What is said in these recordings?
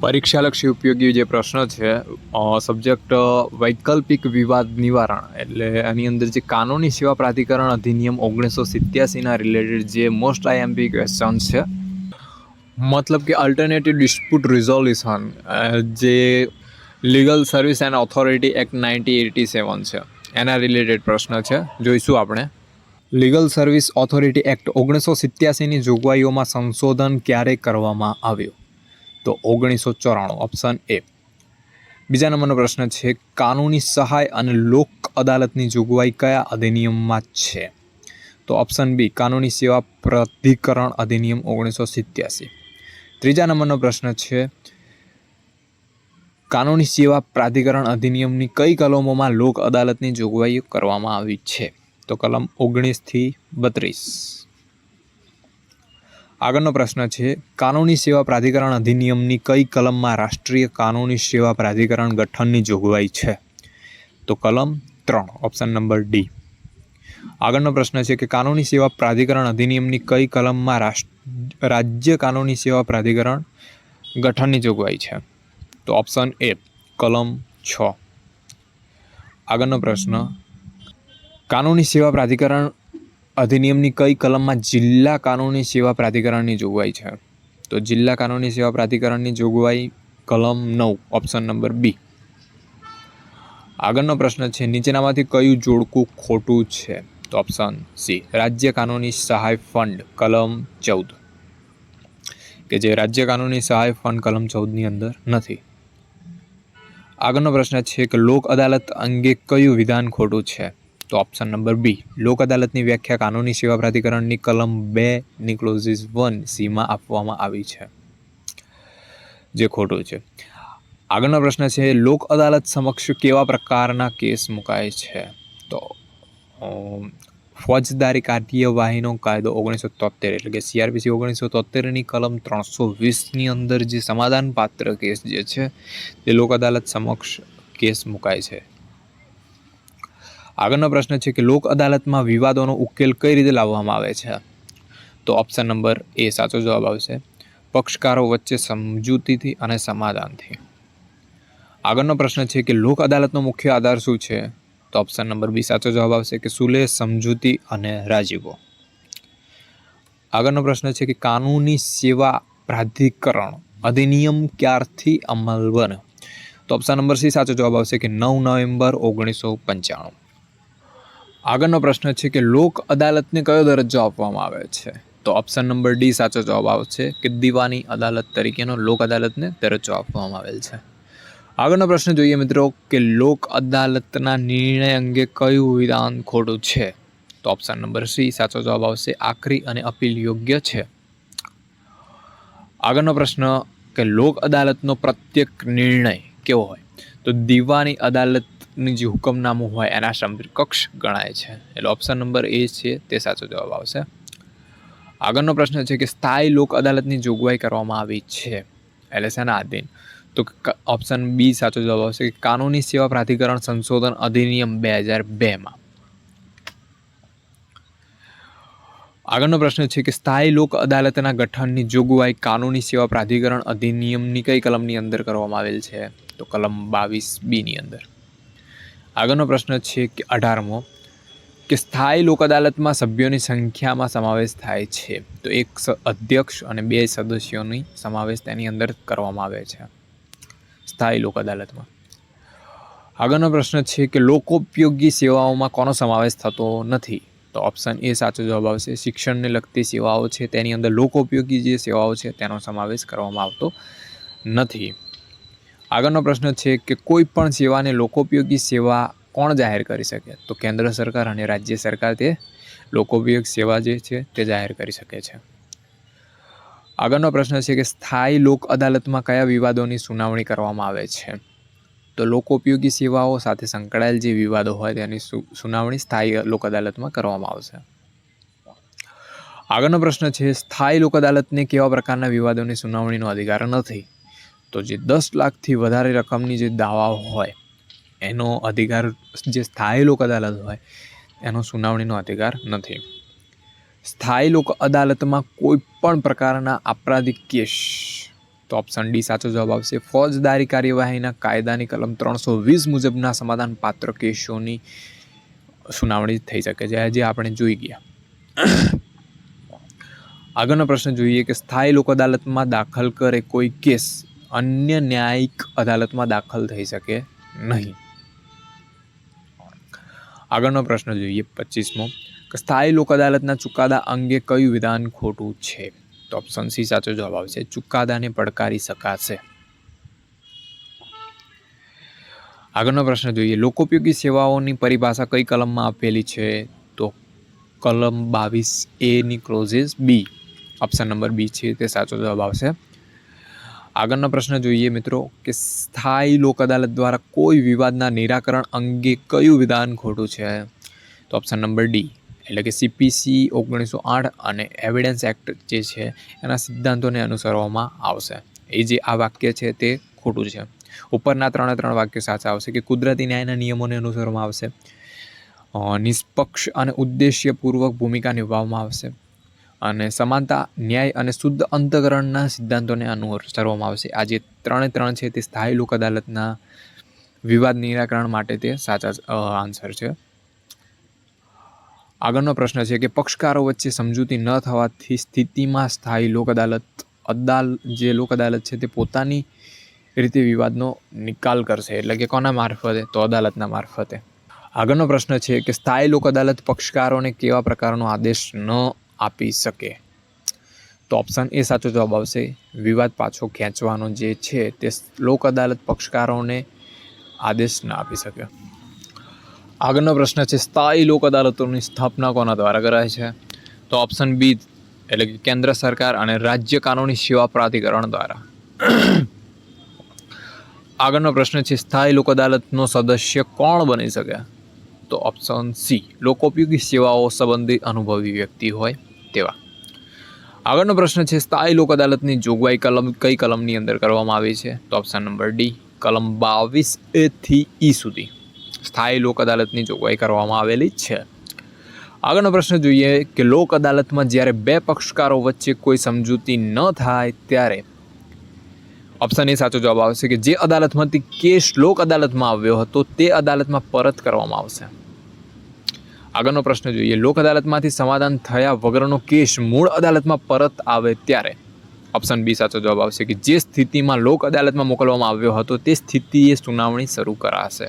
પરીક્ષાલક્ષી ઉપયોગી જે પ્રશ્ન છે સબ્જેક્ટ વૈકલ્પિક વિવાદ નિવારણ એટલે આની અંદર જે કાનૂની સેવા પ્રાધિકરણ અધિનિયમ ઓગણીસો સિત્યાસીના રિલેટેડ જે મોસ્ટ આઈએમપી ક્વેશ્ચન છે, મતલબ કે અલ્ટરનેટિવ ડિસ્પ્યુટ રિઝોલ્યુશન જે legal service and authority act ninety eighty seven છે, એના રિલેટેડ પ્રશ્ન છે, જોઈશું આપણે. લીગલ સર્વિસ ઓથોરિટી એક્ટ ઓગણીસો સિત્યાસીની જોગવાઈઓમાં સંશોધન ક્યારે કરવામાં આવ્યું? તો ઓગણીસો ચોરાણું ઓપ્શન એ બીજા નંબરનો પ્રશ્ન છે, કાનૂની સહાય અને લોક અદાલતની જોગવાઈ કયા અધિનિયમમાં છે? તો ઓપ્શન બી કાનૂની સેવા પ્રાધિકરણ અધિનિયમ ઓગણીસો સિત્યાસી. ત્રીજા નંબરનો પ્રશ્ન છે, કાનૂની સેવા પ્રાધિકરણ અધિનિયમની કઈ કલમોમાં લોક અદાલતની જોગવાઈઓ કરવામાં આવી છે? તો કલમ ઓગણીસથી બત્રીસ. આગળનો પ્રશ્ન છે, કાનૂની સેવા પ્રાધિકરણ અધિનિયમની કઈ કલમમાં રાષ્ટ્રીય કાનૂની સેવા પ્રાધિકરણ ગઠનની જોગવાઈ છે? તો કલમ ત્રણ, ઓપ્શન નંબર ડી. આગળનો પ્રશ્ન છે કે કાનૂની સેવા પ્રાધિકરણ અધિનિયમની કઈ કલમમાં રાજ્ય કાનૂની સેવા પ્રાધિકરણ ગઠનની જોગવાઈ છે? તો ઓપ્શન એ, કલમ છ. આગળનો પ્રશ્ન, કાનૂની સેવા પ્રાધિકરણ અધિનિયમની કઈ કલમમાં જિલ્લા કાનૂની સેવા પ્રાધિકરણની જોગવાઈ છે? તો જિલ્લા કાનૂની સેવા પ્રાધિકરણની જોગવાઈ કલમ નવ, ઓપ્શન નંબર બી. આગળનો પ્રશ્ન છે, નીચેનામાંથી કયું જોડકું ખોટું છે? તો ઓપ્શન સી, રાજ્ય કાનૂની સહાય ફંડ, કલમ ચૌદ. કે જે રાજ્ય કાનૂની સહાય ફંડ કલમ ચૌદની અંદર નથી. આગળનો પ્રશ્ન છે કે લોક અદાલત અંગે કયું વિધાન ખોટું છે? તો ઓપ્શન નંબર બી લોક અદાલતની વ્યાખ્યા કાનૂની સેવા પ્રાધિકરણની કલમ બે ની વન સીમાં આપવામાં આવી છે. જે ખોટું છે. આગળનો પ્રશ્ન છે, લોક અદાલત સમક્ષ કેવા પ્રકારના કેસ મુકાય છે? તો ફોજદારી કાર્યવાહીનો કાયદો ઓગણીસો તોતેર એટલે કે સીઆરપીસી ઓગણીસો તોતેરની કલમ ત્રણસો વીસની અંદર જે સમાધાનપાત્ર કેસ જે છે, તે લોક અદાલત સમક્ષ કેસ મુકાય છે. આગળનો પ્રશ્ન છે કે લોક અદાલતમાં વિવાદોનો ઉકેલ કઈ રીતે લાવવામાં આવે છે? તો ઓપ્શન નંબર એ સાચો જવાબ આવશે. પક્ષકારો વચ્ચે સમજૂતીથી અને સમાધાનથી. આગળનો પ્રશ્ન છે કે લોક અદાલતનો મુખ્ય આધાર શું છે? તો ઓપ્શન નંબર બી સાચો જવાબ આવશે કે સુલે સમજૂતી અને રાજીવો. આગળનો પ્રશ્ન છે કે કાનૂની સેવા પ્રાધિકરણ અધિનિયમ ક્યારથી અમલ બન્યો તો ઓપ્શન નંબર સી સાચો જવાબ આવશે કે નવ નવેમ્બર ઓગણીસો પંચાણું. આગળનો પ્રશ્ન છે કે લોક અદાલતને કયો દરજ્જો આપવામાં આવે છે? તો ઓપ્શન નંબર ડી સાચો જવાબ આવશે કે દીવાની અદાલત તરીકેનો લોક અદાલતને દરજ્જો આપવામાં આવેલ છે. આગળનો પ્રશ્ન જોઈએ મિત્રો કે લોક અદાલતના નિર્ણય અંગે કયું વિધાન ખોટું છે? તો ઓપ્શન નંબર સી સાચો જવાબ આવશે આખરી અને અપીલ યોગ્ય છે. આગળનો પ્રશ્ન કે લોક અદાલતનો પ્રત્યેક નિર્ણય કેવો હોય? તો દીવાની અદાલતની જે હુકમનામું હોય એના સમકક્ષ ગણાય છે. એટલે ઓપ્શન નંબર એ છે, તે સાચો જવાબ આવશે. આગળનો પ્રશ્ન છે કે સ્થાયી લોક અદાલતની જોગવાઈ કરવામાં આવી છે, એટલે શેના આધીન. તો ઓપ્શન બી સાચો જવાબ આવશે કે કાનૂની સેવા પ્રાધિકરણ સંશોધન અધિનિયમ બે હજાર બેમાં આગળનો પ્રશ્ન છે કે સ્થાયી લોક અદાલતના ગઠનની જોગવાઈ કાનૂની સેવા પ્રાધિકરણ અધિનિયમની કઈ કલમની અંદર કરવામાં આવેલ છે? તો કલમ બાવીસ બીની અંદર. આગળનો પ્રશ્ન છે કે અઢારમો, કે સ્થાયી લોક અદાલતમાં સભ્યોની સંખ્યામાં સમાવેશ થાય છે. તો એક અધ્યક્ષ અને બે સદસ્યોની સમાવેશ તેની અંદર કરવામાં આવે છે. સ્થાયી લોક અદાલતમાં આગળનો પ્રશ્ન છે કે લોકોપયોગી સેવાઓમાં કોનો સમાવેશ થતો નથી? તો ઓપ્શન એ સાચો જવાબ આવશે. શિક્ષણને લગતી સેવાઓ છે, તેની અંદર લોકોપયોગી જે સેવાઓ છે, તેનો સમાવેશ કરવામાં આવતો નથી. આગળનો પ્રશ્ન છે કે કોઈ પણ સેવાને લોકોપયોગી સેવા કોણ જાહેર કરી શકે? તો કેન્દ્ર સરકાર અને રાજ્ય સરકાર તે લોકોપયોગ સેવા જે છે તે જાહેર કરી શકે છે. આગળનો પ્રશ્ન છે કે સ્થાયી લોક અદાલતમાં કયા વિવાદોની સુનાવણી કરવામાં આવે છે? તો લોકોપયોગી સેવાઓ સાથે સંકળાયેલ જે વિવાદો હોય તેની સુનાવણી સ્થાયી લોક અદાલતમાં કરવામાં આવશે. આગળનો પ્રશ્ન છે, સ્થાયી લોક અદાલતને કેવા પ્રકારના વિવાદોની સુનાવણીનો અધિકાર નથી? તો જે દસ લાખથી વધારે રકમની જે દાવાઓ હોય, એનો અધિકાર જે સ્થાયી લોક અદાલત હોય, એનો સુનાવણીનો અધિકાર નથી. સ્થાયી લોક અદાલતમાં કોઈ પણ પ્રકારના આપરાધિક કેસ, તો ઓપ્શન ડી સાચો જવાબ આવશે. ફોજદારી કાર્યવાહીના કાયદાની કલમ ત્રણસો વીસ મુજબના સમાધાન પાત્ર કેસોની સુનાવણી થઈ શકે છે. જે આપણે જોઈ ગયા. આગળનો પ્રશ્ન જોઈએ કે સ્થાયી લોક અદાલતમાં દાખલ કરે કોઈ કેસ અન્ય ન્યાયિક અદાલતમાં દાખલ થઈ શકે નહીં. આગળનો પ્રશ્ન જોઈએ પચીસમો, કે સ્થાયી લોક અદાલતના ચુકાદા અંગે કયું વિધાન ખોટું છે? તો ઓપ્શન સી સાચો જવાબ આવશે, ચુકાદાને પડકારી શકાશે. આગળનો પ્રશ્ન જોઈએ લોકોપયોગી સેવાઓની પરિભાષા કઈ કલમમાં આપેલી છે? તો કલમ બાવીસ એની clauses B option number B છે, તે સાચો જવાબ આવશે. આગળનો પ્રશ્ન જોઈએ મિત્રો કે સ્થાયી લોક અદાલત દ્વારા કોઈ વિવાદના નિરાકરણ અંગે કયું વિધાન ખોટું છે? તો ઓપ્શન નંબર ડી એટલે કે સીપીસી ઓગણીસો આઠ અને એવિડન્સ એક્ટ જે છે, એના સિદ્ધાંતોને અનુસરવામાં આવશે. એ જે આ વાક્ય છે તે ખોટું છે. ઉપરના ત્રણે ત્રણ વાક્યો સાચા આવશે કે કુદરતી ન્યાયના નિયમોને અનુસરવામાં આવશે. નિષ્પક્ષ અને ઉદ્દેશ્યપૂર્વક ભૂમિકા નિભાવવામાં આવશે. અને સમાનતા, ન્યાય અને શુદ્ધ અંતકરણના સિદ્ધાંતોને અનુસરવામાં આવશે આ જે ત્રણે ત્રણ છે તે સ્થાયી લોક અદાલતના વિવાદ નિરાકરણ માટે તે સાચા આન્સર છે. આગળનો પ્રશ્ન છે કે પક્ષકારો વચ્ચે સમજૂતી ન થવાથી સ્થિતિમાં સ્થાયી લોક અદાલત, અદાલ, જે લોક અદાલત છે તે પોતાની રીતે વિવાદનો નિકાલ કરશે. એટલે કે કોના મારફતે? તો અદાલતના મારફતે. આગળનો પ્રશ્ન છે કે સ્થાયી લોક અદાલત પક્ષકારોને કેવા પ્રકારનો આદેશ ન આપી શકે. તો ઓપ્શન એ સાચો જવાબ આવશે. વિવાદ પાછો ખેંચવાનો જે છે તે લોક અદાલત પક્ષકારોને આદેશ ન આપી શકે. આગળનો પ્રશ્ન છે, સ્થાયી લોક અદાલતોની સ્થાપના કોના દ્વારા કરાય છે? તો ઓપ્શન બી એટલે કે કેન્દ્ર સરકાર અને રાજ્ય કાનૂની સેવા પ્રાધિકરણ દ્વારા. આગળનો પ્રશ્ન છે, સ્થાયી લોક અદાલતનો સદસ્ય કોણ બની શકે? તો ઓપ્શન સી લોકોપયોગી સેવાઓ સંબંધિત અનુભવી વ્યક્તિ હોય. તેવા. આગળનો પ્રશ્ન છે, સ્થાયી લોક અદાલતની જોગવાઈ કલમ કઈ કલમની અંદર કરવામાં આવી છે? તો ઓપ્શન નંબર ડી કલમ બાવીસ એ થી ઈ સુધી. સ્થાયી લોક અદાલતની જોગવાઈ કરવામાં આવેલી છે. આગળનો પ્રશ્ન જોઈએ કે લોક અદાલતમાં જ્યારે બે પક્ષકારો વચ્ચે કોઈ સમજૂતી ન થાય ત્યારે ઓપ્શન એ સાચો જવાબ આવશે કે જે અદાલતમાંથી કેસ લોક અદાલતમાં આવ્યો હતો તે અદાલતમાં પરત કરવામાં આવશે. આગળનો પ્રશ્ન જોઈએ. લોક અદાલતમાંથી સમાધાન થયા વગરનો કેસ મૂળ અદાલતમાં પરત આવે ત્યારે ઓપ્શન બી સાચો જવાબ આવશે કે જે સ્થિતિમાં લોક અદાલતમાં મોકલવામાં આવ્યો હતો તે સ્થિતિએ સુનાવણી શરૂ કરાશે.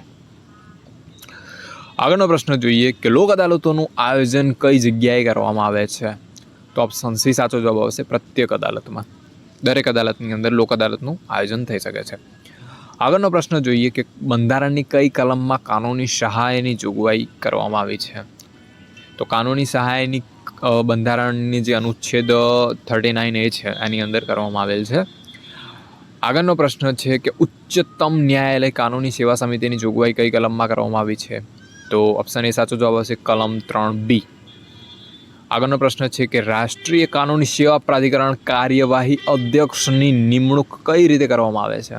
આગળનો પ્રશ્ન જોઈએ કે લોક અદાલતોનું આયોજન કઈ જગ્યાએ કરવામાં આવે છે? તો ઓપ્શન સી સાચો જવાબ આવશે પ્રત્યેક અદાલતમાં. દરેક અદાલતની અંદર લોક અદાલતનું આયોજન થઈ શકે છે. આગળનો પ્રશ્ન જોઈએ કે બંધારણની કઈ કલમમાં કાનૂની સહાયની જોગવાઈ કરવામાં આવી છે? તો કાનૂની સહાયની બંધારણની જે અનુચ્છેદ થર્ટી નાઇન એ છે, એની અંદર કરવામાં આવેલ છે. આગળનો પ્રશ્ન છે કે ઉચ્ચતમ ન્યાયાલય કાનૂની સેવા સમિતિની જોગવાઈ કઈ કલમમાં કરવામાં આવી છે? તો ઓપ્શન એ સાચો જવાબ આવશે કલમ ત્રણ બી આગળનો પ્રશ્ન છે કે રાષ્ટ્રીય કાનૂની સેવા પ્રાધિકરણ કાર્યવાહી અધ્યક્ષની નિમણૂક કઈ રીતે કરવામાં આવે છે?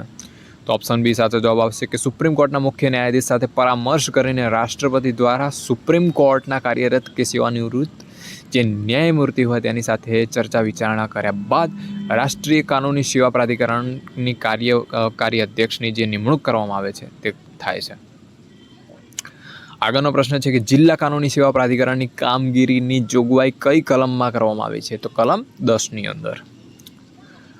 તો ઓપ્શન બી સાચો જવાબ આવશે કે સુપ્રીમ કોર્ટના મુખ્ય ન્યાયાધીશ સાથે પરામર્શ કરીને રાષ્ટ્રપતિ દ્વારા સુપ્રીમ કોર્ટના કાર્યરત કે સેવાનિવૃત્ત જે ન્યાયમૂર્તિ હોય તેની સાથે ચર્ચા વિચારણા કર્યા બાદ રાષ્ટ્રીય કાનૂની સેવા પ્રાધિકરણની કાર્ય કાર્ય અધ્યક્ષની જે નિમણૂક કરવામાં આવે છે તે થાય છે. આગળનો પ્રશ્ન છે કે જિલ્લા કાનૂની સેવા પ્રાધિકરણની કામગીરીની જોગવાઈ કઈ કલમમાં કરવામાં આવી છે? તો કલમ દસની અંદર.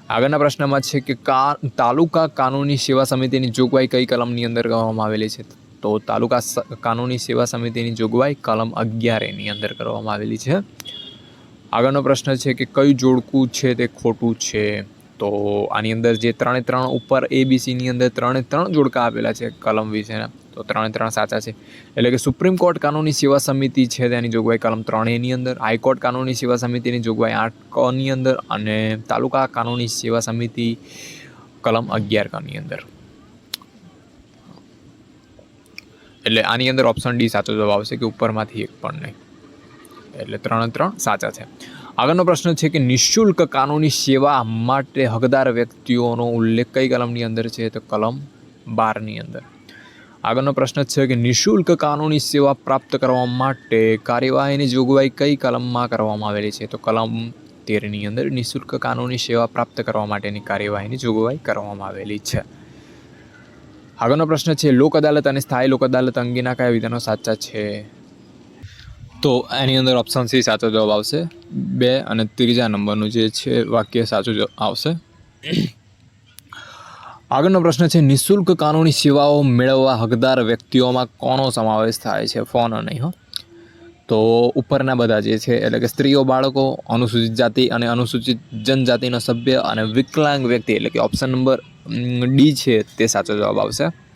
આગળના પ્રશ્નમાં છે કે કા, તાલુકા કાનૂની સેવા સમિતિની જોગવાઈ કઈ કલમની અંદર કરવામાં આવેલી છે? તો તાલુકા કાનૂની સેવા સમિતિની જોગવાઈ કલમ અગિયાર એની અંદર કરવામાં આવેલી છે. આગળનો પ્રશ્ન છે કે કયું જોડકું છે તે ખોટું છે? તો આની અંદર જે ત્રણે ત્રણ ઉપર એ બી સીની અંદર ત્રણે ત્રણ જોડકા આપેલા છે કલમ વિશેના. તો ત્રણે ત્રણ સાચા છે. એટલે કે સુપ્રીમ કોર્ટ કાનૂની સેવા સમિતિ છે તેની જોગવાઈ કલમ ત્રણ એની અંદર હાઈકોર્ટ કાનૂની સેવા સમિતિની જોગવાઈ આઠ કની અંદર અને તાલુકા કાનૂની સેવા સમિતિ કલમ અગિયાર કની અંદર. એટલે આની અંદર ઓપ્શન ડી સાચો જવાબ આવશે કે ઉપરમાંથી એક પણ નહીં. એટલે ત્રણે ત્રણ સાચા છે. આગળનો પ્રશ્ન છે કે નિઃશુલ્ક કાનૂની સેવા માટે હકદાર વ્યક્તિઓનો ઉલ્લેખ કઈ કલમની અંદર છે? તો કલમ બારની અંદર. આગળનો પ્રશ્ન છે કે નિઃશુલ્ક કાનૂની સેવા પ્રાપ્ત કરવા માટે કાર્યવાહીની જોગવાઈ કઈ કલમમાં કરવામાં આવેલી છે? તો કલમ તેરની અંદર નિઃશુલ્ક કાનૂની સેવા પ્રાપ્ત કરવા માટેની કાર્યવાહીની જોગવાઈ કરવામાં આવેલી છે. આગળનો પ્રશ્ન છે, લોક અદાલત અને સ્થાયી લોક અદાલત અંગેના કયા વિધાનો સાચા છે? તો એની અંદર ઓપ્શન સી સાચો જવાબ આવશે. બે અને ત્રીજા નંબરનું જે છે વાક્ય સાચું આવશે. આગળનો પ્રશ્ન છે, નિઃશુલ્ક કાનૂની સેવાઓ મેળવવા હકદાર વ્યક્તિઓમાં કોનો સમાવેશ થાય છે? ફોન નહીં, હો. તો ઉપરના બધા જે છે, એટલે કે સ્ત્રીઓ, બાળકો, અનુસૂચિત જાતિ અને અનુસૂચિત જનજાતિનો સભ્ય અને વિકલાંગ વ્યક્તિ, એટલે કે ઓપ્શન નંબર ડી છે તે સાચો જવાબ આવશે.